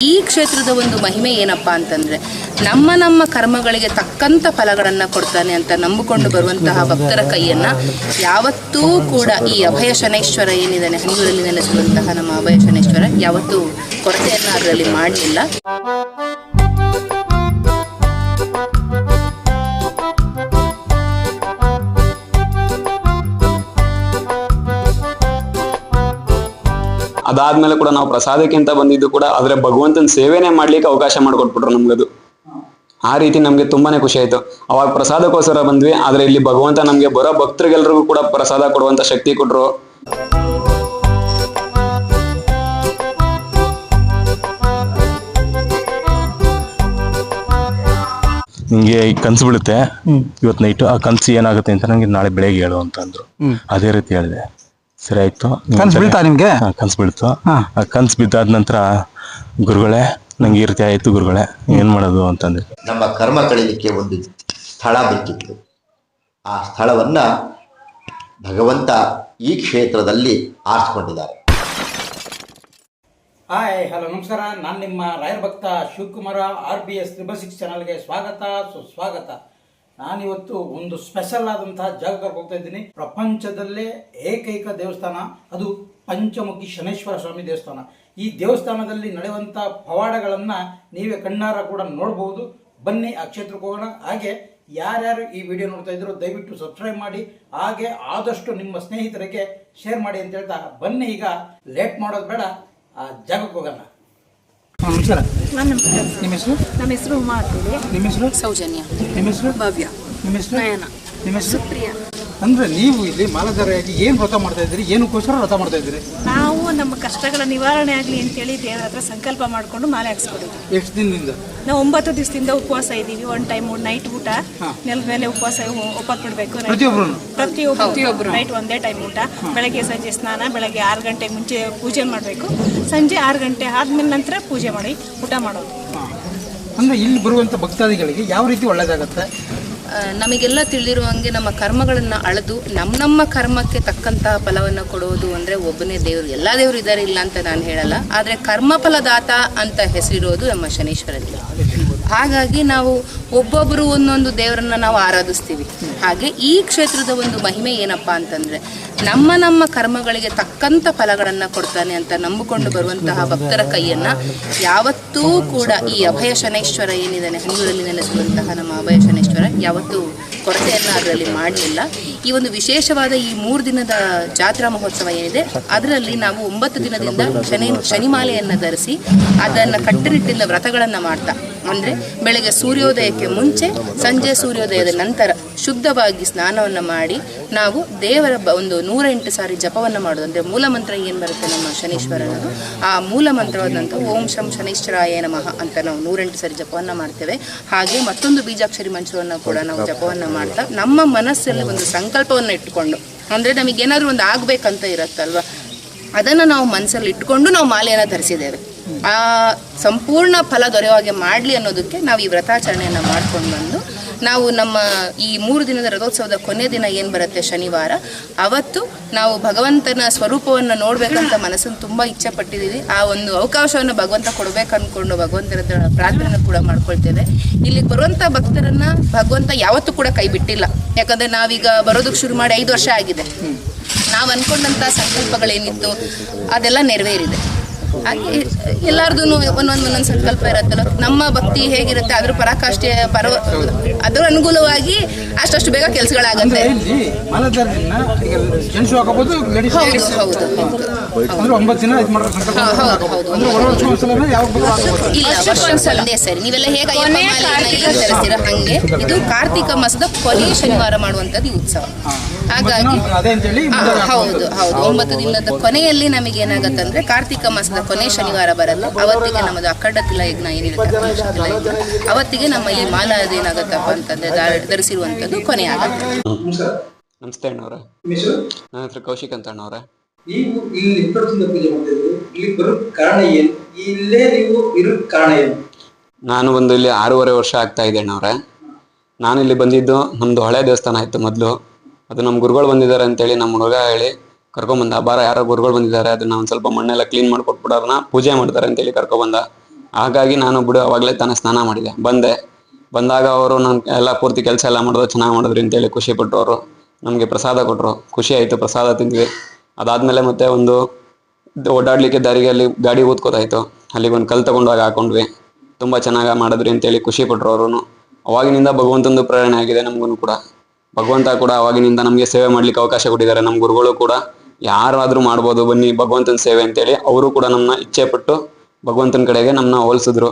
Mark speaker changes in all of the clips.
Speaker 1: ಈ ಕ್ಷೇತ್ರದ ಒಂದು ಮಹಿಮೆ ಏನಪ್ಪಾ ಅಂತಂದ್ರೆ ನಮ್ಮ ನಮ್ಮ ಕರ್ಮಗಳಿಗೆ ತಕ್ಕಂತ ಫಲಗಳನ್ನ ಕೊಡ್ತಾನೆ ಅಂತ ನಂಬಿಕೊಂಡು ಬರುವಂತಹ ಭಕ್ತರ ಕೈಯನ್ನ ಯಾವತ್ತೂ ಕೂಡ ಈ ಅಭಯ ಶನೇಶ್ವರ ಏನಿದ್ದಾನೆ ಹಂಗೂರಲ್ಲಿ ನೆಲೆಸಿರುವಂತಹ ನಮ್ಮ ಅಭಯ ಶನೇಶ್ವರ ಯಾವತ್ತೂ ಕೊರತೆಯನ್ನ ಅದರಲ್ಲಿ ಮಾಡಲಿಲ್ಲ.
Speaker 2: ಅದಾದ್ಮೇಲೆ ಕೂಡ ನಾವು ಪ್ರಸಾದಕ್ಕಿಂತ ಬಂದಿದ್ದು ಕೂಡ ಆದ್ರೆ ಭಗವಂತನ ಸೇವೆನೆ ಮಾಡ್ಲಿಕ್ಕೆ ಅವಕಾಶ ಮಾಡಿಕೊಟ್ಬಿಟ್ರು ನಮ್ಗದು. ಆ ರೀತಿ ನಮ್ಗೆ ತುಂಬಾನೇ ಖುಷಿ ಆಯ್ತು. ಅವಾಗ ಪ್ರಸಾದಕ್ಕೋಸ್ಕರ ಬಂದ್ವಿ ಆದ್ರೆ ಇಲ್ಲಿ ಭಗವಂತ ನಮ್ಗೆ ಬರೋ ಭಕ್ತರಿಗೆಲ್ರಿಗೂ ಕೂಡ ಪ್ರಸಾದ ಕೊಡುವಂತ ಶಕ್ತಿ ಕೊಟ್ರು.
Speaker 3: ನಿಂಗೆ ಈ ಕನ್ಸು ಬೀಳುತ್ತೆ? ಇವತ್ತು ನೈಟ್ ಆ ಕನ್ಸು ಏನಾಗುತ್ತೆ ಅಂತ ನಂಗೆ ನಾಳೆ ಬೆಳಗ್ಗೆ ಹೇಳು ಅಂತ ಅಂದ್ರು. ಅದೇ ರೀತಿ ಹೇಳಿದೆ. ಸರಿ ಆಯ್ತು
Speaker 4: ಕನ್ಸ್
Speaker 3: ಕನ್ಸು
Speaker 4: ಬೀಳ್ತಾ ನಿಮ್ಗೆ?
Speaker 3: ಹಾ, ಕನ್ಸು ಬೀಳ್ತು.
Speaker 4: ಹಾ.
Speaker 3: ಆ ಕನ್ಸು ಬಿದ್ದಾದ ನಂತರ ಗುರುಗಳೇ ನಂಗೆ ಈ ರೀತಿ ಆಯ್ತು ಗುರುಗಳೇ ಏನ್ ಮಾಡೋದು ಅಂತಂದ್ರೆ.
Speaker 5: ನಮ್ಮ ಕರ್ಮ ಕಳೀಲಿಕ್ಕೆ ಒಂದು ಸ್ಥಳ ಬೇಕಿತ್ತು. ಆ ಸ್ಥಳವನ್ನ ಭಗವಂತ ಈ ಕ್ಷೇತ್ರದಲ್ಲಿ ಆರಿಸ್ಕೊಂಡಿದ್ದಾರೆ.
Speaker 4: ಹಾಯ್ ಹಲೋ ನಮಸ್ಕಾರ. ನಾನು ನಿಮ್ಮ ರಾಯರ್ ಭಕ್ತ Shivakumar R B S triple six ಚಾನಲ್ಗೆ ಸ್ವಾಗತ ಸುಸ್ವಾಗತ. ನಾನಿವತ್ತು ಒಂದು ಸ್ಪೆಷಲ್ ಆದಂತಹ ಜಾಗಕ್ಕೆ ಹೋಗ್ತಾ ಇದ್ದೀನಿ. ಪ್ರಪಂಚದಲ್ಲೇ ಏಕೈಕ ದೇವಸ್ಥಾನ, ಅದು ಪಂಚಮುಖಿ ಶನೇಶ್ವರ ಸ್ವಾಮಿ ದೇವಸ್ಥಾನ. ಈ ದೇವಸ್ಥಾನದಲ್ಲಿ ನಡೆಯುವಂಥ ಪವಾಡಗಳನ್ನು ನೀವೇ ಕಣ್ಣಾರ ಕೂಡ ನೋಡಬಹುದು. ಬನ್ನಿ ಆ ಕ್ಷೇತ್ರಕ್ಕೆ ಹೋಗೋಣ. ಹಾಗೆ ಯಾರ್ಯಾರು ಈ ವಿಡಿಯೋ ನೋಡ್ತಾ ಇದ್ರು ದಯವಿಟ್ಟು ಸಬ್ಸ್ಕ್ರೈಬ್ ಮಾಡಿ. ಹಾಗೆ ಆದಷ್ಟು ನಿಮ್ಮ ಸ್ನೇಹಿತರಿಗೆ ಶೇರ್ ಮಾಡಿ ಅಂತ ಹೇಳ್ತಾ ಬನ್ನಿ. ಈಗ ಲೇಟ್ ಮಾಡೋದು ಬೇಡ. ಆ ಜಾಗಕ್ಕೆ ಹೋಗೋಣ. ನಮಸ್ಕಾರ.
Speaker 6: ನಾನು
Speaker 4: ನಿಮ್ಮ ಹೆಸರು?
Speaker 6: ನಮ್ಮ ಹೆಸರು ಉಮಾ ಅಂತೇಳಿ.
Speaker 4: ನಿಮ್ಮ ಹೆಸರು?
Speaker 1: ಸೌಜನ್ಯ.
Speaker 4: ನಿಮ್ಮ ಹೆಸರು?
Speaker 1: ಭವ್ಯ.
Speaker 4: ನಿಮ್ಮ ಹೆಸರು?
Speaker 6: ನಯನ.
Speaker 4: ನಿಮ್ಮ ಹೆಸರು? ಅಂದ್ರೆ ನೀವು ಇಲ್ಲಿ ಮಾಲಧಾರಿಯಾಗಿ ಏನು ವ್ರತ ಮಾಡ್ತಾ ಇದ್ದೀರಿ? ಏನಕ್ಕೋಸ್ಕರ ವ್ರತ ಮಾಡ್ತಾ ಇದ್ದೀರಿ?
Speaker 6: ನಾವು ನಮ್ಮ ಕಷ್ಟಗಳ ನಿವಾರಣೆ ಆಗಲಿ ಅಂತೇಳಿ ದೇವರ ಹತ್ರ ಸಂಕಲ್ಪ ಮಾಡ್ಕೊಂಡು ಮಾಲೆ ಹಾಕ್ಸ್ಕೊಂಡಿದ್ವಿ
Speaker 4: ಎಷ್ಟು ದಿನದಿಂದ?
Speaker 6: ನಾವು ಒಂಬತ್ತು ದಿವಸದಿಂದ ಉಪವಾಸ ಇದ್ದೀವಿ. ಒನ್ ಟೈಮ್ ನೈಟ್ ಊಟ. ನೆಲದ ಮೇಲೆ ಉಪವಾಸ ಒಪ್ಪತ್ತು ಬಿಡಬೇಕು.
Speaker 4: ಪ್ರತಿಯೊಬ್ರು.
Speaker 6: ಪ್ರತಿಯೊಬ್ಬರು ನೈಟ್ ಒಂದೇ ಟೈಮ್ ಊಟ. ಬೆಳಗ್ಗೆ ಸಂಜೆ ಸ್ನಾನ. ಬೆಳಗ್ಗೆ ಆರು ಗಂಟೆ ಮುಂಚೆ ಪೂಜೆ ಮಾಡಬೇಕು. ಸಂಜೆ ಆರು ಗಂಟೆ ಆದ್ಮೇಲೆ ನಂತರ ಪೂಜೆ ಮಾಡಿ ಊಟ ಮಾಡೋದು.
Speaker 4: ಅಂದ್ರೆ ಇಲ್ಲಿ ಬರುವಂತ ಭಕ್ತಾದಿಗಳಿಗೆ ಯಾವ ರೀತಿ ಒಳ್ಳೇದಾಗತ್ತೆ?
Speaker 1: ನಮಗೆಲ್ಲ ತಿಳಿದಿರುವಂಗೆ ನಮ್ಮ ಕರ್ಮಗಳನ್ನು ಅಳೆದು ನಮ್ಮ ನಮ್ಮ ಕರ್ಮಕ್ಕೆ ತಕ್ಕಂತಹ ಫಲವನ್ನು ಕೊಡುವುದು ಅಂದರೆ ಒಬ್ಬನೇ ದೇವರು, ಎಲ್ಲ ದೇವರು ಇದ್ದಾರೆ ಇಲ್ಲ ಅಂತ ನಾನು ಹೇಳಲ್ಲ. ಆದರೆ ಕರ್ಮಫಲದಾತ ಅಂತ ಹೆಸರಿರೋದು ನಮ್ಮ ಶನೀಶ್ವರನಿಗೆ ಹಾಗಾಗಿ ನಾವು ಒಬ್ಬೊಬ್ಬರು ಒಂದೊಂದು ದೇವರನ್ನ ನಾವು ಆರಾಧಿಸ್ತೀವಿ. ಹಾಗೆ ಈ ಕ್ಷೇತ್ರದ ಒಂದು ಮಹಿಮೆ ಏನಪ್ಪಾ ಅಂತಂದ್ರೆ ನಮ್ಮ ನಮ್ಮ ಕರ್ಮಗಳಿಗೆ ತಕ್ಕಂತ ಫಲಗಳನ್ನ ಕೊಡ್ತಾನೆ ಅಂತ ನಂಬಿಕೊಂಡು ಬರುವಂತಹ ಭಕ್ತರ ಕೈಯನ್ನ ಯಾವತ್ತೂ ಕೂಡ ಈ ಅಭಯ ಶನೇಶ್ವರ ಏನಿದ್ದಾನೆ ಹನಿಯೂರಲ್ಲಿ ನೆಲೆಸುವಂತಹ ನಮ್ಮ ಅಭಯ ಶನೇಶ್ವರ ಯಾವತ್ತೂ ಕೊರತೆಯನ್ನ ಅದರಲ್ಲಿ ಮಾಡಲಿಲ್ಲ. ಈ ಒಂದು ವಿಶೇಷವಾದ ಈ ಮೂರು ದಿನದ ಜಾತ್ರಾ ಮಹೋತ್ಸವ ಏನಿದೆ, ಅದರಲ್ಲಿ ನಾವು ಒಂಬತ್ತು ದಿನದಿಂದ ಶನಿ, ಶನಿಮಾಲೆಯನ್ನ ಧರಿಸಿ ಅದನ್ನ ಕಟ್ಟುನಿಟ್ಟಿನ ವ್ರತಗಳನ್ನ ಮಾಡ್ತಾ ಅಂದ್ರೆ ಬೆಳಗ್ಗೆ ಸೂರ್ಯೋದಯಕ್ಕೆ ಮುಂಚೆ, ಸಂಜೆ ಸೂರ್ಯೋದಯದ ನಂತರ ಶುದ್ಧವಾಗಿ ಸ್ನಾನವನ್ನು ಮಾಡಿ ನಾವು ದೇವರ ಒಂದು ನೂರ ಎಂಟು ಸಾರಿ ಜಪವನ್ನು ಮಾಡೋದು. ಅಂದರೆ ಮೂಲ ಮಂತ್ರ ಏನು ಬರುತ್ತೆ ನಮ್ಮ ಶನೀಶ್ವರನದು? ಆ ಮೂಲ ಮಂತ್ರವಾದಂಥ ಓಂ ಶಂ ಶನೀಶ್ವರಾಯ ನಮಃ ಅಂತ ನಾವು ನೂರೆಂಟು ಸಾರಿ ಜಪವನ್ನು ಮಾಡ್ತೇವೆ. ಹಾಗೆ ಮತ್ತೊಂದು ಬೀಜಾಕ್ಷರಿ ಮಂಚವನ್ನು ಕೂಡ ನಾವು ಜಪವನ್ನು ಮಾಡ್ತಾ ನಮ್ಮ ಮನಸ್ಸಲ್ಲಿ ಒಂದು ಸಂಕಲ್ಪವನ್ನು ಇಟ್ಟುಕೊಂಡು, ಅಂದರೆ ನಮಗೇನಾದ್ರೂ ಒಂದು ಆಗಬೇಕಂತ ಇರುತ್ತಲ್ವ? ಅದನ್ನು ನಾವು ಮನಸ್ಸಲ್ಲಿ ಇಟ್ಕೊಂಡು ನಾವು ಮಾಲೆಯನ್ನು ಧರಿಸಿದ್ದೇವೆ. ಆ, ಸಂಪೂರ್ಣ ಫಲ ದೊರೆಯುವ ಹಾಗೆ ಮಾಡಲಿ ಅನ್ನೋದಕ್ಕೆ ನಾವು ಈ ವ್ರತಾಚರಣೆಯನ್ನು ಮಾಡ್ಕೊಂಡು ಬಂದು, ನಾವು ನಮ್ಮ ಈ ಮೂರು ದಿನದ ರಥೋತ್ಸವದ ಕೊನೆ ದಿನ ಏನು ಬರುತ್ತೆ ಶನಿವಾರ, ಅವತ್ತು ನಾವು ಭಗವಂತನ ಸ್ವರೂಪವನ್ನು ನೋಡಬೇಕಂತ ಮನಸ್ಸನ್ನು ತುಂಬ ಇಚ್ಛೆ ಪಟ್ಟಿದ್ದೀವಿ. ಆ ಒಂದು ಅವಕಾಶವನ್ನು ಭಗವಂತ ಕೊಡಬೇಕು ಅಂದ್ಕೊಂಡು ಭಗವಂತನ ಪ್ರಾರ್ಥನೆ ಕೂಡ ಮಾಡ್ಕೊಳ್ತೇವೆ. ಇಲ್ಲಿಗೆ ಬರುವಂಥ ಭಕ್ತರನ್ನು ಭಗವಂತ ಯಾವತ್ತೂ ಕೂಡ ಕೈ ಬಿಟ್ಟಿಲ್ಲ. ಯಾಕಂದರೆ ನಾವೀಗ ಬರೋದಕ್ಕೆ ಶುರು ಮಾಡಿ ಐದು ವರ್ಷ ಆಗಿದೆ. ನಾವು ಅಂದ್ಕೊಂಡಂಥ ಸಂಕಲ್ಪಗಳೇನಿತ್ತು, ಅದೆಲ್ಲ ನೆರವೇರಿದೆ. ಹಾಗೆ ಎಲ್ಲಾರ್ದು ಒಂದೊಂದು ಒಂದೊಂದು ಸಂಕಲ್ಪ ಇರುತ್ತಲ್ಲ. ನಮ್ಮ ಭಕ್ತಿ ಹೇಗಿರುತ್ತೆ ಅದ್ರ ಪರಾಕಾಷ್ಠೆ ಪರ ಅದ್ರ ಅನುಗುಣವಾಗಿ ಅಷ್ಟಷ್ಟು ಬೇಗ ಕೆಲಸಗಳಾಗತ್ತೆ. ಸರಿ ನೀವೆಲ್ಲ ಹೇಗೆ ಹಂಗೆ. ಇದು ಕಾರ್ತಿಕ ಮಾಸದ ಕೊನೆಯ ಶನಿವಾರ ಮಾಡುವಂಥದ್ದು ಈ ಉತ್ಸವ. ಹಾಗಾಗಿ ಹೌದು ಹೌದು. ಒಂಬತ್ತು ದಿನದ ಕೊನೆಯಲ್ಲಿ ನಮಗೆ ಏನಾಗತ್ತಂದ್ರೆ ಕಾರ್ತಿಕ ಮಾಸದ ಕೊನೆ ಶನಿವಾರ ಬರುತ್ತೆ ಅವತ್ತಿಗೆ ನಮ್ಮದು ಅಖಂಡ ತಿಲ ಯಜ್ಞ ಏನಿರುತ್ತೆ ಅಖಂಡ ತಿಲ ಯಜ್ಞ ಅವತ್ತಿಗೆ ನಮ್ಮ ಈ ಮಾಲ ಅದೇನಾಗತ್ತಪ್ಪ ಅಂತಂದ್ರೆ ಧರಿಸಿರುವಂತದ್ದು ಧರಿಸಿರುವಂಥದ್ದು ಕೊನೆ ಆಗುತ್ತೆ.
Speaker 2: ನಮಸ್ತೆ ಅಣ್ಣವ್ರೆ. ನನ್ನ ಹೆಸರು ಕೌಶಿಕ್ ಅಂತ ಅಣ್ಣವ್ರೆ.
Speaker 7: ನೀವು ಇಲ್ಲಿ ವರ್ಷದಿಂದ ಪೂಜೆ ಮಾಡ್ತಿದ್ರು ಇಲ್ಲಿ ಬರೋ ಕಾರಣ ಏನು? ಇಲ್ಲೇ ನೀವು ಇರೋ ಕಾರಣ ಏನು?
Speaker 2: ನಾನು ಬಂದು ಇಲ್ಲಿ ಆರೂವರೆ ವರ್ಷ ಆಗ್ತಾ ಇದೆ ಅಣ್ಣವ್ರೆ. ನಾನು ಇಲ್ಲಿ ಬಂದಿದ್ದು ನಮ್ದು ಹಳೆ ದೇವಸ್ಥಾನ ಇತ್ತು ಮೊದಲು. ಅದು ನಮ್ಮ ಗುರುಗಳು ಬಂದಿದ್ದಾರೆ ಅಂತೇಳಿ ನಮ್ಮ ಹುಡುಗ ಹೇಳಿ ಕರ್ಕೊಂಬಂದ. ಬಾರ ಯಾರೋ ಗುರುಗಳು ಬಂದಿದ್ದಾರೆ. ಅದನ್ನ ಒಂದು ಸ್ವಲ್ಪ ಮಣ್ಣೆಲ್ಲ ಕ್ಲೀನ್ ಮಾಡ್ಕೊಟ್ಬಿಡೋರ್ನ ಪೂಜೆ ಮಾಡ್ತಾರೆ ಅಂತೇಳಿ ಕರ್ಕೊಬಂದ. ಹಾಗಾಗಿ ನಾನು ಬಿಡು, ಅವಾಗಲೇ ತಾನೇ ಸ್ನಾನ ಮಾಡಿದೆ. ಬಂದೆ. ಬಂದಾಗ ಅವರು ನನ್ ಎಲ್ಲ ಪೂರ್ತಿ ಕೆಲಸ ಎಲ್ಲ ಮಾಡಿದ್ರು, ಚೆನ್ನಾಗಿ ಮಾಡಿದ್ರಿ ಅಂತೇಳಿ ಖುಷಿ ಪಟ್ಟರು ಅವರು ನಮಗೆ ಪ್ರಸಾದ ಕೊಟ್ಟರು ಖುಷಿ ಆಯಿತು, ಪ್ರಸಾದ ತಿಂದ್ವಿ. ಅದಾದ್ಮೇಲೆ ಮತ್ತೆ ಒಂದು ಓಡಾಡ್ಲಿಕ್ಕೆ ದಾರಿಗೆ ಅಲ್ಲಿ ಗಾಡಿ ಊದ್ಕೋತಾಯಿತ್ತು ಅಲ್ಲಿಗೆ ಒಂದು ಕಲ್ ತಗೊಂಡೋಗಿ ಹಾಕೊಂಡ್ವಿ. ತುಂಬ ಚೆನ್ನಾಗಿ ಮಾಡಿದ್ರಿ ಅಂತೇಳಿ ಖುಷಿ ಪಟ್ರು ಅವರು ಅವಾಗಿನಿಂದ ಭಗವಂತಂದು ಪ್ರೇರಣೆ ಆಗಿದೆ ನಮಗೂ ಕೂಡ. ಭಗವಂತ ಕೂಡ ಅವಾಗಿನಿಂದ ನಮಗೆ ಸೇವೆ ಮಾಡ್ಲಿಕ್ಕೆ ಅವಕಾಶ ಕೊಟ್ಟಿದ್ದಾರೆ. ನಮ್ಮ ಗುರುಗಳು ಕೂಡ ಯಾರಾದ್ರೂ ಮಾಡ್ಬೋದು ಬನ್ನಿ ಭಗವಂತನ ಸೇವೆ ಅಂತೇಳಿ ಅವರು ಕೂಡ ನಮ್ಮನ್ನ ಇಚ್ಛೆ ಪಟ್ಟು ಭಗವಂತನ ಕಡೆಗೆ ನಮ್ಮನ್ನ ಹೋಲಿಸಿದ್ರು.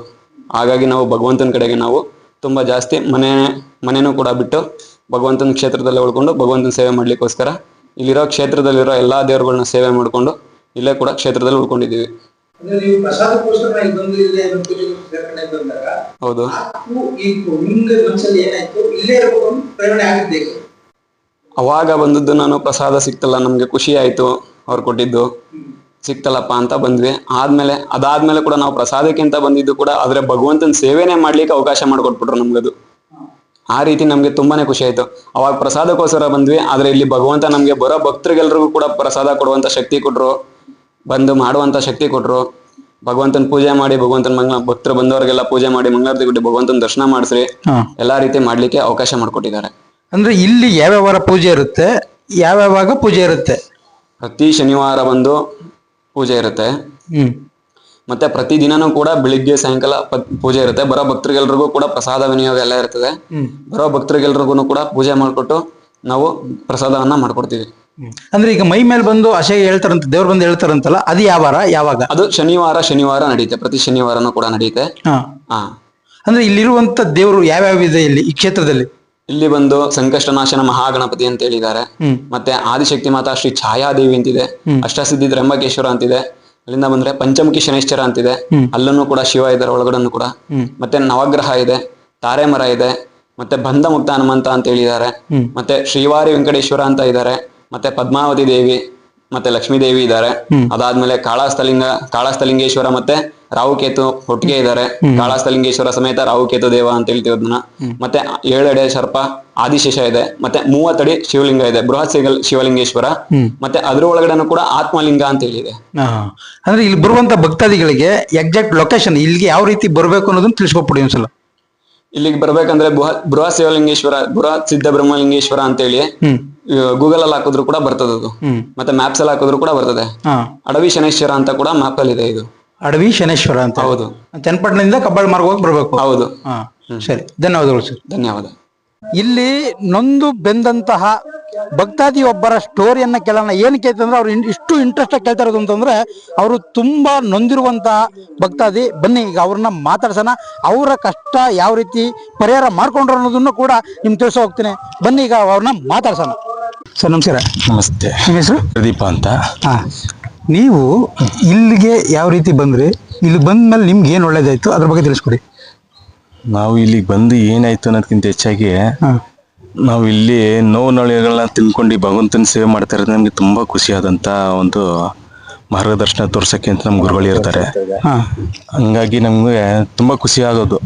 Speaker 2: ಹಾಗಾಗಿ ನಾವು ಭಗವಂತನ ಕಡೆಗೆ ನಾವು ತುಂಬಾ ಜಾಸ್ತಿ ಮನೆ ಮನೆನೂ ಕೂಡ ಬಿಟ್ಟು ಭಗವಂತನ ಕ್ಷೇತ್ರದಲ್ಲಿ ಉಳ್ಕೊಂಡು ಭಗವಂತನ ಸೇವೆ ಮಾಡ್ಲಿಕ್ಕೋಸ್ಕರ ಇಲ್ಲಿರೋ ಕ್ಷೇತ್ರದಲ್ಲಿರೋ ಎಲ್ಲಾ ದೇವರುಗಳನ್ನ ಸೇವೆ ಮಾಡಿಕೊಂಡು ಇಲ್ಲೇ ಕೂಡ ಕ್ಷೇತ್ರದಲ್ಲಿ ಉಳ್ಕೊಂಡಿದ್ದೀವಿ. ಹೌದು. ಅವಾಗ ಬಂದದ್ದು ನಾನು ಪ್ರಸಾದ ಸಿಕ್ತಲ್ಲ ನಮ್ಗೆ ಖುಷಿ ಆಯ್ತು ಅವ್ರು ಕೊಟ್ಟಿದ್ದು. ಸಿಕ್ತಲ್ಲಪ್ಪ ಅಂತ ಬಂದ್ವಿ. ಆದ್ಮೇಲೆ ಅದಾದ್ಮೇಲೆ ಕೂಡ ನಾವು ಪ್ರಸಾದಕ್ಕಿಂತ ಬಂದಿದ್ದು ಕೂಡ ಆದ್ರೆ ಭಗವಂತನ ಸೇವೆನೇ ಮಾಡ್ಲಿಕ್ಕೆ ಅವಕಾಶ ಮಾಡಿಕೊಟ್ಬಿಟ್ರು ನಮ್ಗದು. ಆ ರೀತಿ ನಮ್ಗೆ ತುಂಬಾನೇ ಖುಷಿ ಆಯ್ತು. ಅವಾಗ ಪ್ರಸಾದಕ್ಕೋಸ್ಕರ ಬಂದ್ವಿ ಆದ್ರೆ ಇಲ್ಲಿ ಭಗವಂತ ನಮ್ಗೆ ಬರೋ ಭಕ್ತರಿಗೆಲ್ರಿಗೂ ಕೂಡ ಪ್ರಸಾದ ಕೊಡುವಂತ ಶಕ್ತಿ ಕೊಟ್ರು ಬಂದು ಮಾಡುವಂತ ಶಕ್ತಿ ಕೊಟ್ರು. ಭಗವಂತನ ಪೂಜೆ ಮಾಡಿ ಭಗವಂತನ ಮಂಗಳ ಭಕ್ತರು ಬಂದವರಿಗೆಲ್ಲ ಪೂಜೆ ಮಾಡಿ ಮಂಗಳಾರತಿ ಕೊಟ್ಟು ಭಗವಂತನ ದರ್ಶನ ಮಾಡಿಸ್ರಿ. ಎಲ್ಲಾ ರೀತಿ ಮಾಡ್ಲಿಕ್ಕೆ ಅವಕಾಶ ಮಾಡಿಕೊಟ್ಟಿದ್ದಾರೆ.
Speaker 8: ಅಂದ್ರೆ ಇಲ್ಲಿ ಯಾವ್ಯಾವ ವಾರ ಪೂಜೆ ಇರುತ್ತೆ? ಯಾವ್ಯಾವಾಗ ಪೂಜೆ ಇರುತ್ತೆ?
Speaker 2: ಪ್ರತಿ ಶನಿವಾರ ಬಂದು ಪೂಜೆ ಇರುತ್ತೆ.
Speaker 8: ಹ್ಮ್.
Speaker 2: ಮತ್ತೆ ಪ್ರತಿ ದಿನನೂ ಕೂಡ ಬೆಳಿಗ್ಗೆ ಸಾಯಂಕಾಲ ಪ- ಪೂಜೆ ಇರುತ್ತೆ. ಬರೋ ಭಕ್ತರಿಗೆಲ್ರಿಗೂ ಕೂಡ ಪ್ರಸಾದ ವಿನಿಯೋಗ ಎಲ್ಲ ಇರ್ತದೆ. ಬರೋ ಭಕ್ತರಿಗೆಲ್ರಿಗೂ ಕೂಡ ಪೂಜೆ ಮಾಡ್ಕೊಟ್ಟು ನಾವು ಪ್ರಸಾದವನ್ನ ಮಾಡ್ಕೊಡ್ತೀವಿ.
Speaker 8: ಅಂದ್ರೆ ಈಗ ಮೈ ಮೇಲೆ ಬಂದು ಅಶಯ ಹೇಳ್ತಾರಂತ ದೇವ್ರ ಬಂದು ಹೇಳ್ತಾರಂತಲ್ಲ ಅದು ಯಾವಾರ ಯಾವಾಗ?
Speaker 2: ಅದು ಶನಿವಾರ ಶನಿವಾರ ನಡೆಯುತ್ತೆ. ಪ್ರತಿ ಶನಿವಾರನೂ ಕೂಡ ನಡೆಯುತ್ತೆ.
Speaker 8: ಹಾ.
Speaker 2: ಹಾ.
Speaker 8: ಅಂದ್ರೆ ಇಲ್ಲಿರುವಂತ ದೇವರು ಯಾವ್ಯಾವ ಇದೆ ಇಲ್ಲಿ ಈ ಕ್ಷೇತ್ರದಲ್ಲಿ?
Speaker 2: ಇಲ್ಲಿ ಬಂದು ಸಂಕಷ್ಟನಾಶನ ಮಹಾಗಣಪತಿ ಅಂತ ಹೇಳಿದ್ದಾರೆ. ಮತ್ತೆ ಆದಿಶಕ್ತಿ ಮಾತಾ ಶ್ರೀ ಛಾಯಾದೇವಿ ಅಂತಿದೆ. ಅಷ್ಟಸಿದ್ಧಿ ತ್ರಂಬಕೇಶ್ವರ ಅಂತಿದೆ. ಅಲ್ಲಿಂದ ಬಂದ್ರೆ ಪಂಚಮುಖಿ ಶನೇಶ್ವರ ಅಂತಿದೆ. ಅಲ್ಲೂ ಕೂಡ ಶಿವ ಇದ್ದಾರೆ ಒಳಗಡೆನೂ ಕೂಡ. ಮತ್ತೆ ನವಗ್ರಹ ಇದೆ ತಾರೆ ಮರ ಇದೆ ಮತ್ತೆ ಬಂಧ ಮುಕ್ತ ಹನುಮಂತ ಅಂತ ಹೇಳಿದ್ದಾರೆ. ಮತ್ತೆ ಶ್ರೀವಾರಿ ವೆಂಕಟೇಶ್ವರ ಅಂತ ಇದ್ದಾರೆ. ಮತ್ತೆ ಪದ್ಮಾವತಿ ದೇವಿ ಮತ್ತೆ ಲಕ್ಷ್ಮೀ ದೇವಿ ಇದ್ದಾರೆ ಅದಾದ್ಮೇಲೆ ಕಾಳಾಸ್ಥಲಿಂಗ ಕಾಳಾಸ್ಥಲಿಂಗೇಶ್ವರ ಮತ್ತೆ ರಾಹುಕೇತು ಒಟ್ಟಿಗೆ ಇದಾರೆ ಕಾಳಾಸ್ಥಲಿಂಗೇಶ್ವರ ಸಮೇತ ರಾಹುಕೇತು ದೇವ ಅಂತ ಹೇಳ್ತೀವಿ ಅದನ್ನ. ಮತ್ತೆ ಏಳಡೆ ಸರ್ಪ ಆದಿಶೇಷ ಇದೆ. ಮತ್ತೆ ಮೂವತ್ತಡಿ ಶಿವಲಿಂಗ ಇದೆ. ಬೃಹತ್ ಶಿವ- ಶಿವಲಿಂಗೇಶ್ವರ. ಮತ್ತೆ ಅದ್ರ ಒಳಗಡೆನೂ ಕೂಡ ಆತ್ಮಲಿಂಗ ಅಂತ ಹೇಳಿದೆ.
Speaker 8: ಅಂದ್ರೆ ಇಲ್ಲಿ ಬರುವಂತ ಭಕ್ತಾದಿಗಳಿಗೆ ಎಕ್ಸಾಕ್ಟ್ ಲೊಕೇಶನ್ ಇಲ್ಲಿಗೆ ಯಾವ ರೀತಿ ಬರಬೇಕು ಅನ್ನೋದನ್ನ ತಿಳಿಸ್ಕೊಟ್ಬಿಡಿ ಒಂದ್ಸಲ.
Speaker 2: ಇಲ್ಲಿಗೆ ಬರ್ಬೇಕಂದ್ರೆ ಬೃಹತ್ ಬೃಹತ್ ಶಿವಲಿಂಗೇಶ್ವರ ಬೃಹತ್ ಸಿದ್ಧ ಬ್ರಹ್ಮಲಿಂಗೇಶ್ವರ ಅಂತ ಹೇಳಿ. ಗೂಗಲ್ ಅಲ್ಲಿ ಹಾಕಿದ್ರು ಕೂಡ ಬರ್ತದೆ ಅದು. ಮತ್ತೆ ಮ್ಯಾಪ್ಸ್ ಅಲ್ಲಿ ಹಾಕಿದ್ರು ಕೂಡ ಬರ್ತದೆ. ಅಡವಿ ಶನೇಶ್ವರ ಅಂತ ಕೂಡ ಮ್ಯಾಪ್ ಅಲ್ಲಿ ಇದೆ ಇದು.
Speaker 8: ಅಡವಿ ಶನೇಶ್ವರ ಅಂತ.
Speaker 2: ಹೌದು.
Speaker 8: ಚನ್ನಪಟ್ಟಣದಿಂದ ಕಬ್ಬಾಳ್ ಮಾರ್ಗ ಹೋಗಿ ಬರಬೇಕು.
Speaker 2: ಹೌದು.
Speaker 8: ಸರಿ. ಧನ್ಯವಾದಗಳು ಸರ್
Speaker 2: ಧನ್ಯವಾದ.
Speaker 8: ಇಲ್ಲಿ ನೊಂದು ಬೆಂದಂತಹ ಭಕ್ತಾದಿ ಒಬ್ಬರ ಸ್ಟೋರಿಯನ್ನ ಕೇಳೋಣ. ಏನ್ ಕೇಳ್ತಂದ್ರೆ ಅವ್ರು ಇಷ್ಟು ಇಂಟ್ರೆಸ್ಟ್ ಆಗಿ ಕೇಳ್ತಾ ಇರೋದು ಅಂತಂದ್ರೆ ಅವರು ತುಂಬಾ ನೊಂದಿರುವಂತಹ ಭಕ್ತಾದಿ. ಬನ್ನಿ ಈಗ ಅವ್ರನ್ನ ಮಾತಾಡ್ಸೋಣ. ಅವರ ಕಷ್ಟ ಯಾವ ರೀತಿ ಪರಿಹಾರ ಮಾಡ್ಕೊಂಡ್ರು ಅನ್ನೋದನ್ನು ಕೂಡ ನಿಮ್ಗೆ ತಿಳಿಸೋ ಹೋಗ್ತೀನಿ. ಬನ್ನಿ ಈಗ ಅವ್ರನ್ನ ಮಾತಾಡ್ಸೋಣ. ಸರ್ ನಮಸ್ಕಾರ.
Speaker 3: ನಮಸ್ತೆ.
Speaker 8: ನಿಮ್ಮ ಹೆಸರು?
Speaker 3: ಪ್ರದೀಪ ಅಂತ.
Speaker 8: ಹಾ. ನೀವು ಇಲ್ಲಿಗೆ ಯಾವ ರೀತಿ ಬಂದ್ರಿ? ಇಲ್ಲಿ ಬಂದ್ಮೇಲೆ ನಿಮ್ಗೆ ಏನು ಒಳ್ಳೇದಾಯ್ತು? ಅದ್ರ ಬಗ್ಗೆ ತಿಳಿಸ್ಕೊಡಿ.
Speaker 3: ನಾವು ಇಲ್ಲಿಗೆ ಬಂದು ಏನಾಯ್ತು ಅನ್ನೋದಕ್ಕಿಂತ ಹೆಚ್ಚಾಗಿ
Speaker 8: ಹಾ.
Speaker 3: ನಾವು ಇಲ್ಲಿ ನೋವು ನೊಳೆಗಳನ್ನ ತಿನ್ಕೊಂಡು ಭಗವಂತನ ಸೇವೆ ಮಾಡ್ತಾ ಇರೋದು ನಮಗೆ ತುಂಬಾ ಖುಷಿಯಾದಂತ ಒಂದು ಮಾರ್ಗದರ್ಶನ ತೋರ್ಸಕ್ಕೆ ಅಂತ ನಮ್ಮ ಗುರುಗಳು ಇರ್ತಾರೆ
Speaker 8: ಹಾ.
Speaker 3: ಹಂಗಾಗಿ ನಮ್ಗೆ ತುಂಬಾ ಖುಷಿ ಆಗೋದು.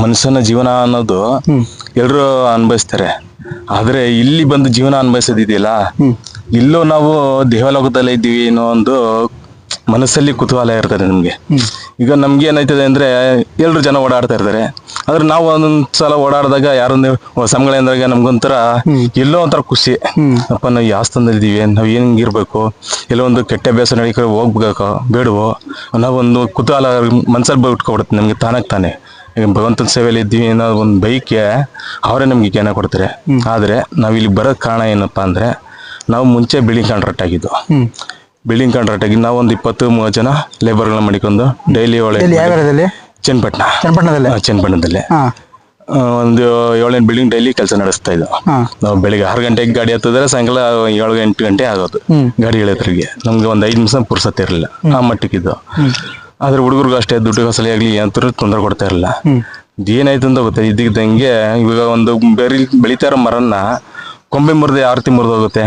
Speaker 3: ಮನುಷ್ಯನ ಜೀವನ ಅನ್ನೋದು ಎಲ್ಲರೂ ಅನುಭವಿಸ್ತಾರೆ. ಆದ್ರೆ ಇಲ್ಲಿ ಬಂದು ಜೀವನ ಅನುಭವಿಸೋದಿದೆಯಲ್ಲ? ಇಲ್ಲೂ ನಾವು ದೇವಲೋಕದಲ್ಲೇ ಇದ್ದೀವಿ ಅನ್ನೋ ಒಂದು ಮನಸ್ಸಲ್ಲಿ ಕುತೂಹಲ ಇರ್ತದೆ ನಮ್ಗೆ. ಈಗ ನಮ್ಗೆ ಏನಾಯ್ತದೆ ಅಂದ್ರೆ ಎಲ್ಲರೂ ಜನ ಓಡಾಡ್ತಾ ಇರ್ತಾರೆ. ಆದ್ರೆ ನಾವು ಒಂದೊಂದು ಸಲ ಓಡಾಡಿದಾಗ ಯಾರೊಂದು ಸಂಗಳ ಅಂದಾಗ ನಮ್ಗೊಂಥರ ಎಲ್ಲೋ ಒಂಥರ ಖುಷಿ. ಅಪ್ಪ ನಾವು ಯಾವ ಸ್ಥಾನದಲ್ಲಿದ್ದೀವಿ ನಾವು ಹೆಂಗಿರ್ಬೇಕು? ಇರ್ಬೇಕು ಎಲ್ಲೋ ಒಂದು ಕೆಟ್ಟ ಅಭ್ಯಾಸ ನಡೀಕ ಹೋಗ್ಬೇಕೋ? ಬೇಡವೋ? ನಾವೊಂದು ಕುತೂಹಲ ಮನ್ಸಲ್ಲಿ ಬಿಟ್ಕೊಬಿಡುತ್ತೆ ನಮಗೆ ತಾನಾಗ್ ತಾನೇ. ಈಗ ಭಗವಂತನ ಸೇವೆಯಲ್ಲಿ ಇದ್ದೀವಿ ಅನ್ನೋ ಒಂದು ಬೈಕ್ಗೆ ಅವರೇ ನಮಗೆ ಜ್ಞಾನ ಕೊಡ್ತಾರೆ. ಆದ್ರೆ ನಾವು ಇಲ್ಲಿ ಬರೋಕ್ ಕಾರಣ ಏನಪ್ಪಾ ಅಂದ್ರೆ ನಾವು ಮುಂಚೆ ಬಿಳಿ ಕಾಂಟ್ರಾಕ್ಟ್ ಆಗಿದ್ದು. ಬಿಲ್ಡಿಂಗ್ ಕಾಂಟ್ರಾಕ್ಟ್ ಆಗಿ ನಾವು ಒಂದು ಇಪ್ಪತ್ತು ಮೂವತ್ತು ಜನ ಲೇಬರ್ಗಳನ್ನ ಮಾಡಿಕೊಂಡು ಡೈಲಿ ಒಳಗೆ
Speaker 8: ಎಲ್ಲಿ ಯಾವ ಏರಿಯಾದಲ್ಲಿ?
Speaker 3: ಚನ್ನಪಟ್ಟಣ.
Speaker 8: ಚನ್ನಪಟ್ಟಣದಲ್ಲಿ?
Speaker 3: ಚನ್ನಪಟ್ಟಣದಲ್ಲಿ.
Speaker 8: ಹಾ.
Speaker 3: ಆ, ಒಂದು ಏಳೆಂಟು ಬಿಲ್ಡಿಂಗ್ ಡೈಲಿ ಕೆಲಸ ನಡೆಸ್ತಾ ಇದ್ದು ನಾವು ಬೆಳಿಗ್ಗೆ ಆರು ಗಂಟೆಗೆ ಗಾಡಿ ಹತ್ತಿದ್ರೆ ಸಾಯಂಕಾಲ ಏಳು ಎಂಟು ಗಂಟೆ ಆಗೋದು ಗಾಡಿ ಇಳಿಯೋದ್ರಿಗೆ. ನಮ್ಗೆ ಒಂದು ಐದು ನಿಮಿಷ ಪುರ್ಸತ್ತೆ ಇರಲಿಲ್ಲ. ಆ ಮಟ್ಟಕ್ಕಿದ್ದು ಆದ್ರೆ ಹುಡುಗರಿಗೂ ಅಷ್ಟೇ ದುಡ್ಡು ಕಸಲಿ ಆಗಲಿ ಏನಂತೂ ತೊಂದರೆ ಕೊಡ್ತಾ ಇರಲಿಲ್ಲ. ಏನಾಯ್ತು ಅಂತ ಗೊತ್ತಾಯ್ತು ಇದ್ದಿದ್ದಂಗೆ ಇವಾಗ ಒಂದು ಬೆರಿ ಬೆಳಿತಾ ಇರೋ ಮರನ್ನ ಕೊಂಬೆ ಮುರಿದೆ ಆರತಿ ಮುರಿದೋಗುತ್ತೆ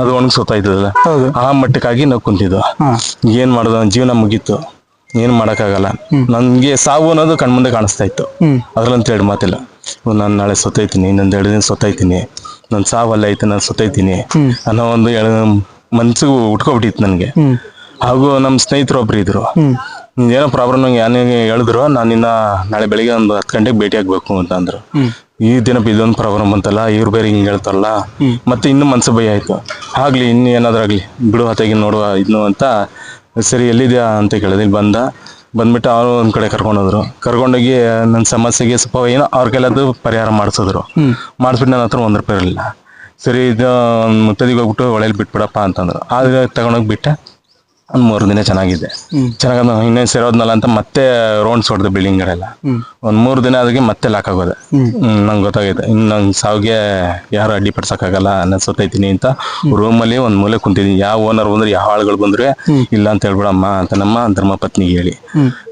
Speaker 3: ಅದು ಒಣಗಿಸೋತಾಯ್ತದಲ್ಲ ಆ ಮಟ್ಟಕ್ಕಾಗಿ ನಾವು ಕುಂತಿದ್ವು ಏನ್ ಮಾಡೋದು? ಜೀವನ ಮುಗೀತು. ಏನ್ ಮಾಡಕ್ಕಾಗಲ್ಲ. ನನ್ಗೆ ಸಾವು ಅನ್ನೋದು ಕಣ್ಮುಂದೆ ಕಾಣಿಸ್ತಾ ಇತ್ತು. ಅದ್ರಲ್ಲಂತ ಎರಡು ಮಾತಿಲ್ಲ. ನಾನು ನಾಳೆ ಸೊತ್ತೈತೀನಿ ಇನ್ನೊಂದ್ ಎರಡು ದಿನ ಸೊತ್ತೈತೀನಿ ನನ್ ಸಾವಲ್ಲ ಐತೆ ನಾನು ಸೊತ್ತೈತೀನಿ ಅನ್ನೋ ಒಂದು ಮನ್ಸು ಉಟ್ಕೊಬಿಟ್ಟಿತ್ತು ನನಗೆ. ಹಾಗೂ ನಮ್ಮ ಸ್ನೇಹಿತರು ಒಬ್ರು ಇದ್ರು. ಏನೋ ಪ್ರಾಬ್ಲಮ್ ಯಾರು ಹೇಳಿದ್ರು ನಾನು ಇನ್ನ ನಾಳೆ ಬೆಳಿಗ್ಗೆ ಒಂದು ಹತ್ತು ಗಂಟೆಗೆ ಭೇಟಿ ಆಗ್ಬೇಕು ಅಂತ ಅಂದ್ರು. ಈ ದಿನ ಇದೊಂದು ಪ್ರಾಬ್ಲಮ್ ಬಂತಲ್ಲ ಇವ್ರು ಬೇರೆ ಹಿಂಗೆ ಹೇಳ್ತಾರಲ್ಲ. ಮತ್ತೆ ಇನ್ನು ಮನ್ಸು ಭಯ ಆಯ್ತು. ಆಗ್ಲಿ ಇನ್ನು ಏನಾದ್ರೂ ಆಗ್ಲಿ ಬಿಡು ಹತ್ತಾಗಿ ನೋಡುವ ಇದ್ನು ಅಂತ ಸರಿ ಎಲ್ಲಿದ್ಯಾ ಅಂತ ಕೇಳಿದೆ. ಇಲ್ಲಿ ಬಂದ ಬಂದ್ಬಿಟ್ಟು ಅವರು ಒಂದ್ ಕಡೆ ಕರ್ಕೊಂಡೋದ್ರು. ಕರ್ಕೊಂಡೋಗಿ ನನ್ನ ಸಮಸ್ಯೆಗೆ ಸ್ವಲ್ಪ ಏನೋ ಅವ್ರ ಕೈಲದ್ದು ಪರಿಹಾರ ಮಾಡಿಸಿದ್ರು. ಮಾಡಿಸ್ಬಿಟ್ಟು ನನ್ನ ಹತ್ರ ಒಂದ್ ರೂಪಾಯಿ ಇರಲಿಲ್ಲ. ಸರಿ ಇದು ಮುತ್ತದಿಗೆ ಹೋಗ್ಬಿಟ್ಟು ಒಳಗೆ ಬಿಟ್ಬಿಡಪ್ಪ ಅಂತಂದ್ರು. ಆಗ ತಗೊಂಡೋಗಿ ಬಿಟ್ಟೆ. ಒಂದ್ ಮೂರು ದಿನ ಚೆನ್ನಾಗಿದೆ. ಚೆನ್ನಾಗ ಇನ್ನೇನ್ ಸೇರೋದ್ನಲ್ಲ ಅಂತ ಮತ್ತೆ ರೌಂಡ್ಸ್ ಹೊಡೆದು ಬಿಲ್ಡಿಂಗ್ ಗಳೆಲ್ಲ ಒಂದ್ ಮೂರು ದಿನ ಅದಕ್ಕೆ ಮತ್ತೆ ಲಾಕ್ ಆಗೋದೆ. ಹ್ಮ್. ನಂಗೆ ಗೊತ್ತಾಗೈತೆ. ಇನ್ನು ನಂಗ್ ಸಾವಿಗೆ ಯಾರು ಅಡ್ಡಿ ಪಡ್ಸಕ್ಕಾಗಲ್ಲ ನಾನು ಸೊತ್ತೈತೀನಿ ಅಂತ ರೂಮಲ್ಲಿ ಒಂದ್ ಮೂಲೆ ಕುಂತಿದ್ದೀನಿ ಯಾವ ಓನರ್ ಬಂದ್ರೆ ಯಾವ ಆಳ್ಗಳು ಬಂದ್ರೆ ಇಲ್ಲ ಅಂತ ಹೇಳ್ಬಿಡಮ್ಮ ಅಂತ ನಮ್ಮ ಧರ್ಮ ಪತ್ನಿಗೆ ಹೇಳಿ.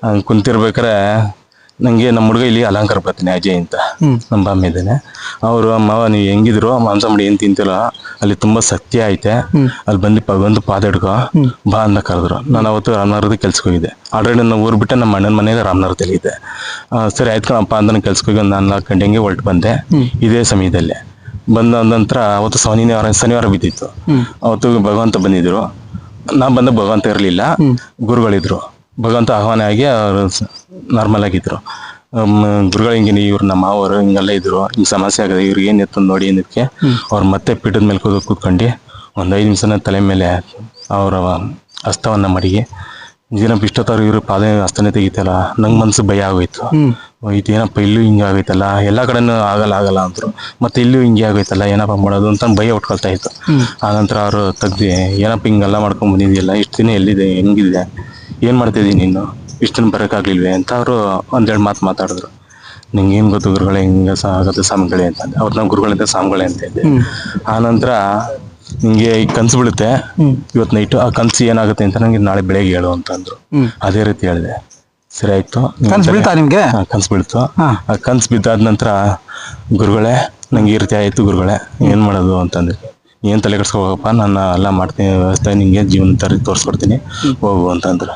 Speaker 3: ಹಂಗ್ ಕುಂತಿರ್ಬೇಕಾರೆ ನಂಗೆ ನಮ್ಮ ಹುಡುಗ ಇಲ್ಲಿ ಅಲಂಕಾರ ಬರ್ತೀನಿ ಅಜಯ್ ಅಂತ ನಮ್ಮ ಬಾಮ್ಮ ಇದ್ದಾನೆ. ಅವರು ಅಮ್ಮ ನೀವು ಹೆಂಗಿದ್ರು ಮಾಂಸ ಮಾಡಿ ಏನ್ ತಿಂತಿಲ್ಲ ಅಲ್ಲಿ ತುಂಬಾ ಸತ್ಯ ಐತೆ. ಅಲ್ಲಿ ಬಂದು ಬಂದು ಪಾದ ಹಿಡ್ಕೊ ಬಾ ಅಂತ ಕರೆದ್ರು. ನಾನು ಅವತ್ತು ರಾಮನಗರದ ಕೆಲ್ಸಕ್ಕೆ ಹೋಗಿದ್ದೆ. ಆಲ್ರೆಡಿ ನಮ್ಮ ಊರು ಬಿಟ್ಟೆ ನಮ್ಮ ಅಣ್ಣನ ಮನೆಗೆ ರಾಮನಗರದಲ್ಲಿ ಇದ್ದೆ. ಸರಿ ಆಯ್ತು ಕಣಪ್ಪ ಅಂತ ಕೆಲ್ಸಕ್ಕೆ ಹೋಗಿ ಒಂದು ನಾಲ್ಕು ಗಂಟೆ ಹಂಗೆ ಹೊರಟು ಬಂದೆ. ಇದೇ ಸಮಯದಲ್ಲಿ. ಬಂದ ನಂತರ ಅವತ್ತು ಶನಿವಾರ ಶನಿವಾರ ಬಿದ್ದಿತ್ತು. ಅವತ್ತು ಭಗವಂತ ಬಂದಿದ್ರು. ನಾ ಬಂದ ಭಗವಂತ ಇರಲಿಲ್ಲ. ಗುರುಗಳಿದ್ರು. ಭಗವಂತ ಆಹ್ವಾನ ಆಗಿ ಅವರು ನಾರ್ಮಲ್ ಆಗಿದ್ರು. ಗುರುಗಳು ಹಿಂಗೆ ಇವ್ರು ನಮ್ಮ ಮಾವರು ಹಿಂಗೆಲ್ಲ ಇದ್ರು. ಹಿಂಗೆ ಸಮಸ್ಯೆ ಆಗದೆ ಇವ್ರಿಗೆ ಏನ್ ಇತ್ತು ನೋಡಿ ಅನ್ನೋದಕ್ಕೆ ಅವ್ರು ಮತ್ತೆ ಪೀಠದ ಮೇಲೆ ಕೂದ ಕೂತ್ಕೊಂಡು ಒಂದು ಐದು ನಿಮಿಷನ ತಲೆ ಮೇಲೆ ಅವರ ಅಸ್ತವನ್ನ ಮಡಿಗೆ ಏನಪ್ಪ ಇಷ್ಟೊತ್ತವ್ರು ಇವ್ರು ಪಾದ ಹಸ್ತನೇ ತೆಗಿತಲ್ಲ ನಂಗೆ ಮನ್ಸು ಭಯ ಆಗೋಯ್ತು. ಏನಪ್ಪ ಇಲ್ಲೂ ಹಿಂಗೆ ಆಗೈತಲ್ಲ ಎಲ್ಲ ಕಡೆನೂ ಆಗಲ್ಲ ಆಗಲ್ಲ ಅಂದ್ರು. ಮತ್ತೆ ಇಲ್ಲೂ ಹಿಂಗೆ ಆಗೋಯ್ತಲ್ಲ ಏನಪ್ಪ ಮಾಡೋದು ಅಂತ ಭಯ ಉಟ್ಕೊಳ್ತಾ ಇತ್ತು. ಆನಂತರ ಅವರು ತೆಗ್ದು ಏನಪ್ಪ ಹಿಂಗೆಲ್ಲ ಮಾಡ್ಕೊಂಡ್ ಬಂದಿದ್ಯಲ್ಲ ಇಷ್ಟು ದಿನ ಎಲ್ಲಿದೆ ಹೆಂಗಿದೆ? ಏನ್ ಮಾಡ್ತಿದ್ದೀನಿ ನೀನು? ಇಷ್ಟನ್ನು ಬರೋಕ್ಕಾಗಲಿಲ್ವೇ ಅಂತ ಅವರು ಒಂದೆರಡು ಮಾತು ಮಾತಾಡಿದ್ರು. ನಿಂಗೆ ಏನು ಗೊತ್ತು ಗುರುಗಳೇ ಹಿಂಗ ಸಹ ಆಗುತ್ತೆ ಸ್ವಾಮಿಗಳೇ ಅಂತ ಅವ್ರು ನಾವು ಗುರುಗಳಿಂದ ಸ್ವಾಮಿಗಳೇ ಅಂತ ಇದ್ದೆ. ಆನಂತರ ನಿಂಗೆ ಈ ಕನ್ಸು ಬೀಳುತ್ತೆ. ಇವತ್ತು ನೈಟು ಆ ಕನ್ಸು ಏನಾಗುತ್ತೆ ಅಂತ ನಂಗೆ ನಾಳೆ ಬೆಳಗ್ಗೆ ಹೇಳು ಅಂತ ಅಂದ್ರು. ಅದೇ ರೀತಿ ಹೇಳಿದೆ. ಸರಿ ಆಯ್ತು.
Speaker 8: ನಿಮ್ಗೆ?
Speaker 3: ಕನ್ಸು ಬೀಳ್ತು. ಆ ಕನ್ಸು ಬಿದ್ದಾದ ನಂತರ ಗುರುಗಳೇ ನಂಗೆ ಈ ರೀತಿ ಆಯ್ತು ಗುರುಗಳೇ ಏನು ಮಾಡೋದು ಅಂತಂದ್ರೆ ಏನ್ ತಲೆ ಕೆಡ್ಸ್ಕೋಬೇಕಪ್ಪ? ನಾನು ಎಲ್ಲ ಮಾಡ್ತೀನಿ ವ್ಯವಸ್ಥೆ ನಿಂಗೆ ಜೀವನ ತರಿ ತೋರಿಸ್ಕೊಡ್ತೀನಿ ಹೋಗು ಅಂತಂದ್ರು.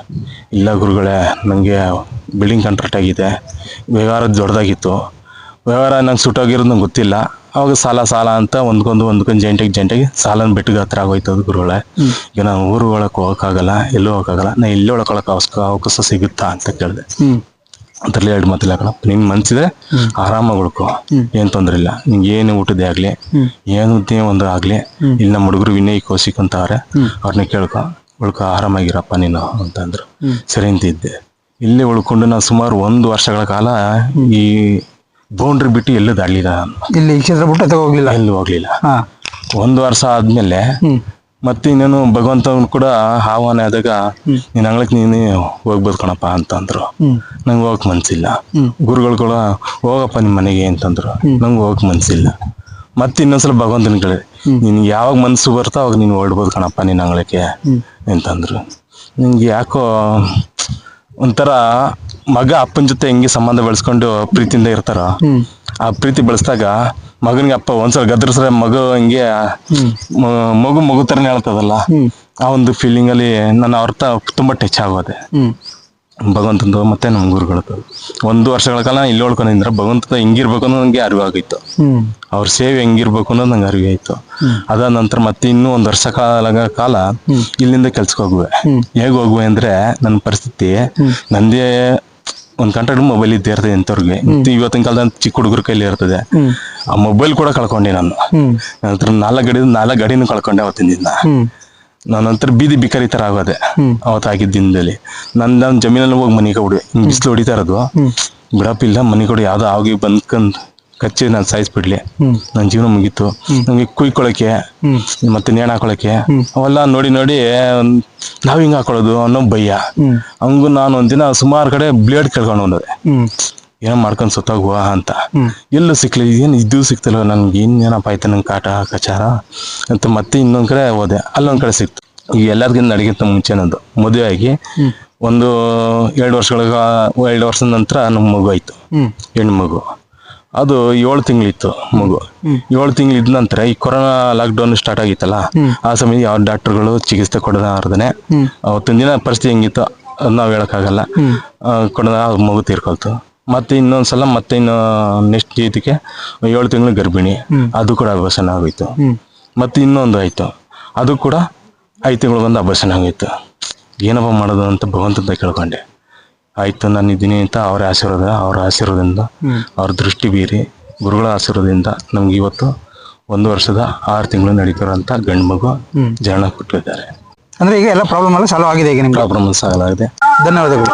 Speaker 3: ಇಲ್ಲ ಗುರುಗಳೇ ನನಗೆ ಬಿಲ್ಡಿಂಗ್ ಕಾಂಟ್ರಾಕ್ಟ್ ಆಗಿದೆ. ವ್ಯವಹಾರ ದೊಡ್ಡದಾಗಿತ್ತು. ವ್ಯವಹಾರ ನಂಗೆ ಸುಟ್ಟೋಗಿರೋದು ನಂಗೆ ಗೊತ್ತಿಲ್ಲ. ಅವಾಗ ಸಾಲ ಸಾಲ ಅಂತ ಒಂದ್ಕೊಂದು ಒಂದ್ಕೊಂದು ಜಂಟಿಗೆ ಜಂಟಿಗೆ ಸಾಲನ ಬೆಟ್ಟಿಗೆ ಹತ್ರ ಆಗೋಯ್ತು ಅದು ಗುರುಗಳೇ ಈಗ ನಾನು ಊರು ಒಳಕ್ಕೆ ಹೋಗೋಕ್ಕಾಗಲ್ಲ ಎಲ್ಲೂ ಹೋಗೋಕ್ಕಾಗಲ್ಲ. ನಾ ಇಲ್ಲೇ ಒಳಕೊಳಕ್ಕೆ ಅವಕಾಶ ಸಿಗುತ್ತಾ ಅಂತ ಕೇಳಿದೆ. ಅದ್ರಲ್ಲಿ ಎರಡು ಮಾತಿಲ್ಲ ಕಣ ನಿನ್ ಮನ್ಸಿದೆ ಆರಾಮಾಗಿ ಉಳ್ಕೊ ಏನ್ ತೊಂದ್ರೆ ಇಲ್ಲ. ನಿಂಗೆ ಏನು ಊಟದೇ ಆಗ್ಲಿ ಏನು ಉದ್ಯೋಗ ಒಂದು ಆಗ್ಲಿ ಇಲ್ಲಿ ನಮ್ಮ ಹುಡುಗರು ವಿನಯ್ ಕೌಶಿಕ್ ಅಂತ ಅವ್ರೆ ಅವ್ರನ್ನ ಕೇಳ್ಕೊ. ಉಳ್ಕೊ ಆರಾಮಾಗಿರಪ್ಪ ನೀನು ಅಂತಂದ್ರು ಸರಿ ಅಂತಿದ್ದೆ ಇಲ್ಲಿ ಉಳ್ಕೊಂಡು ನಾನು ಸುಮಾರು ಒಂದು ವರ್ಷಗಳ ಕಾಲ ಈ ಬೌಂಡ್ರಿ ಬಿಟ್ಟು ಎಲ್ಲೂ ದಾಡ್ಲಿಲ್ಲ ನಾನು.
Speaker 8: ಇಲ್ಲಿ ಕ್ಷೇತ್ರ ಬಿಟ್ಟು ಹೋಗ್ಲಿಲ್ಲ?
Speaker 3: ಎಲ್ಲೂ ಹೋಗ್ಲಿಲ್ಲ. ಒಂದು ವರ್ಷ ಆದ್ಮೇಲೆ ಮತ್ತೆ ಇನ್ನೇನು ಭಗವಂತ ಕೂಡ ಆಹ್ವಾನ ಆದಾಗ ನೀನ್ ಅಂಗ್ಳಕ್ ನೀನು ಹೋಗ್ಬೋದು ಕಣಪ್ಪ ಅಂತಂದ್ರು. ನಂಗೆ ಹೋಗಕ್ ಮನ್ಸಿಲ್ಲ. ಗುರುಗಳು ಕೂಡ ಹೋಗಪ್ಪ ನಿಮ್ಮ ಮನೆಗೆ ಅಂತಂದ್ರು. ನಂಗೆ ಹೋಗಕ್ ಮನ್ಸಿಲ್ಲ. ಮತ್ತೆ ಇನ್ನೊಂದ್ಸಲ ಭಗವಂತನ ಕಡೆ ನಿನ್ ಯಾವಾಗ ಮನ್ಸು ಬರ್ತೋ ಅವಾಗ ನೀನು ಹೊರಡ್ಬೋದು ಕಣಪ್ಪ ನಿನ್ನ ಅಂಗಳಕ್ಕೆ ಅಂತಂದ್ರು. ನಿಂಗೆ ಯಾಕೋ ಒಂಥರ ಮಗ ಅಪ್ಪನ ಜೊತೆ ಹೆಂಗೆ ಸಂಬಂಧ ಬೆಳೆಸ್ಕೊಂಡು ಪ್ರೀತಿಯಿಂದ ಇರ್ತಾರ ಆ ಪ್ರೀತಿ ಬೆಳೆಸ್ದಾಗ ಮಗನಿಗೆ ಅಪ್ಪ ಒಂದ್ಸಲ ಗದ್ರಸ್ರೆ ಮಗು ಹಿಂಗೆ ಮಗು ಮಗು ತರನೇ ಹೇಳ್ತದಲ್ಲ ಆ ಒಂದು ಫೀಲಿಂಗ್ ಅಲ್ಲಿ ನನ್ನ ಅರ್ಥ ತುಂಬಾ ಟಚ್ ಆಗೋದೆ. ಭಗವಂತಂದು ಮತ್ತೆ ನಮ್ ಗುರುಗಳದ್ದು. ಒಂದು ವರ್ಷಗಳ ಕಾಲ ಇಲ್ಲಿ ಉಳ್ಕೊಂಡಿದ್ರೆ ಭಗವಂತದ ಹೆಂಗಿರ್ಬೇಕು ಅನ್ನೋ ನಂಗೆ ಅರಿವಾಗೋಯ್ತು ಅವ್ರ ಸೇವೆ ಹೆಂಗಿರ್ಬೇಕು ಅನ್ನೋದು ನಂಗೆ ಅರಿವಾಯ್ತು ಅದಾದ ನಂತರ ಮತ್ತೆ ಇನ್ನೂ ಒಂದು ವರ್ಷ ಕಾಲ ಕಾಲ ಇಲ್ಲಿಂದ ಕೆಲ್ಸಕ್ಕೆ ಹೋಗುವೆ. ಹೇಗೆ ಹೋಗುವೆ ಅಂದ್ರೆ ನನ್ನ ಪರಿಸ್ಥಿತಿ ನಂದೇ ಒಂದ್ ಕಾಂಟ್ರಾಕ್ಟ್ ಮೊಬೈಲ್ ಇದ್ದೇ ಇರ್ತದೆ ಎಂತವ್ರಿಗೆ. ಇವತ್ತಿನ ಕಾಲದ ಚಿಕ್ಕ ಹುಡುಗರ ಕೈಲಿ ಇರ್ತದೆ. ಆ ಮೊಬೈಲ್ ಕೂಡ ಕಳ್ಕೊಂಡೆ ನಾನು. ನಂತರ ನಾಲ್ಕು ಗಡಿ ನಾಲ್ಕು ಗಡಿನೂ ಕಳ್ಕೊಂಡೆ ಅವತ್ತಿನ ದಿನ. ನಾನು ನಂತರ ಬೀದಿ ಬಿಕಾರಿ ತರ ಆಗೋದೆ ಅವತ್ತಾಗಿದ್ದ ದಿನದಲ್ಲಿ. ನನ್ ನಾನು ಜಮೀನಲ್ಲಿ ಹೋಗಿ ಮನೆಗೆ ಕೊಡಿ ಬಿಸಿಲು ಹೊಡಿತಾ ಇರೋದು. ಬಿಡಪ್ಪ ಇಲ್ಲ ಮನೆ ಕೊಡಿ ಯಾವ್ದೋ ಆಗಿ ಬಂದ್ಕಂದ್ ಕಚ್ಚಿ ನಾನು ಸಾಯಿಸ್ಬಿಡ್ಲಿ. ನನ್ನ ಜೀವನ ಮುಗೀತು. ನಂಗೆ ಕುಯ್ಕೊಳಕ್ಕೆ ಮತ್ತೆ ನೇಣ ಹಾಕೊಳಕ್ಕೆ ಅವೆಲ್ಲ ನೋಡಿ ನೋಡಿ ನಾವ್ ಹಿಂಗ್ ಹಾಕೊಳ್ಳೋದು ಅನ್ನೋ ಭಯ. ಹಂಗು ನಾನು ಒಂದಿನ ಸುಮಾರು ಕಡೆ ಬ್ಲೇಡ್ ಕಳ್ಕೊಂಡ್ ಬಂದದೆ ಏನೋ ಮಾಡ್ಕೊಂಡ್ ಹೋಗ ಅಂತ. ಎಲ್ಲೂ ಸಿಕ್ಲಿ ಏನ್ ಇದು ಸಿಕ್ತಲ್ಲ ನನ್ಗೆ ಏನ್ ಏನಪ್ಪ ಆಯ್ತು ನಂಗೆ ಕಾಟ ಕಚಾರ ಅಂತ ಮತ್ತೆ ಇನ್ನೊಂದ್ ಕಡೆ ಹೋದೆ. ಅಲ್ಲೊಂದ್ ಕಡೆ ಸಿಕ್ತು. ಈ ಎಲ್ಲರಿಗಿಂತ ನಡಗಿಂತ ಮುಂಚೆ ನಂದು. ಮದುವೆ ಆಗಿ ಒಂದು ಎರಡು ವರ್ಷಗಳ ಎರಡು ವರ್ಷದ ನಂತರ ನಮ್ಮ ಮಗು ಆಯ್ತು. ಹೆಣ್ಣು ಮಗು. ಅದು ಏಳು ತಿಂಗಳಿತ್ತು ಮಗು. ಏಳು ತಿಂಗಳು ಇದ್ದ ನಂತರ ಈ ಕೊರೋನಾ ಲಾಕ್ಡೌನ್ ಸ್ಟಾರ್ಟ್ ಆಗಿತ್ತಲ್ಲ ಆ ಸಮಯ ಯಾವ ಡಾಕ್ಟರ್ಗಳು ಚಿಕಿತ್ಸೆ ಕೊಡದಾರ್ದನೆ ಅವತ್ತಿನ ದಿನ ಪರಿಸ್ಥಿತಿ ಹೆಂಗಿತ್ತು ಅದ್ ನಾವ್ ಹೇಳಕ್ಕಾಗಲ್ಲ. ಆಗಲ್ಲ ಕೊಡದ ಮಗು ತೀರ್ಕೊಳ್ತು. ಮತ್ತೆ ಇನ್ನೊಂದ್ಸಲ ಮತ್ತೆ ಇನ್ನು ನೆಕ್ಸ್ಟ್ ಇದಕ್ಕೆ ಏಳು ತಿಂಗಳು ಗರ್ಭಿಣಿ. ಅದು ಕೂಡ ಅಭ್ಯಸನ ಆಗೋಯ್ತು ಮತ್ತೆ ಇನ್ನೊಂದು ಆಯ್ತು. ಅದು ಕೂಡ ಐದು ತಿಂಗಳು ಬಂದು ಅಭ್ಯಸನ ಆಗೋಯ್ತು ಏನಪ್ಪ ಮಾಡೋದು ಅಂತ ಭಗವಂತಂತ ಕೇಳ್ಕೊಂಡೆ. ಆಯ್ತು ನಾನು ಇದ್ದೀನಿ ಅಂತ ಅವರ ಆಶೀರ್ವಾದ ಅವರ ಆಶೀರ್ವಾದದಿಂದ ಅವ್ರ ದೃಷ್ಟಿ ಬೀರಿ ಗುರುಗಳ ಆಶೀರ್ವಾದದಿಂದ ನಮ್ಗೆ ಇವತ್ತು ಒಂದು ವರ್ಷದ ಆರು ತಿಂಗಳು ನಡೀತಿರೋಂಥ ಗಂಡು ಮಗು ಜನ ಕೊಟ್ಟಿದ್ದಾರೆ.
Speaker 8: ಅಂದ್ರೆ ಈಗ ಎಲ್ಲ ಪ್ರಾಬ್ಲಮ್ ಎಲ್ಲ ಸಾಲ್ವ್ ಆಗಿದೆ ಈಗ ನಿಮ್ಗೆ?
Speaker 3: ಪ್ರಾಬ್ಲಮ್ ಆಗಿದೆ.
Speaker 8: ಧನ್ಯವಾದಗಳು.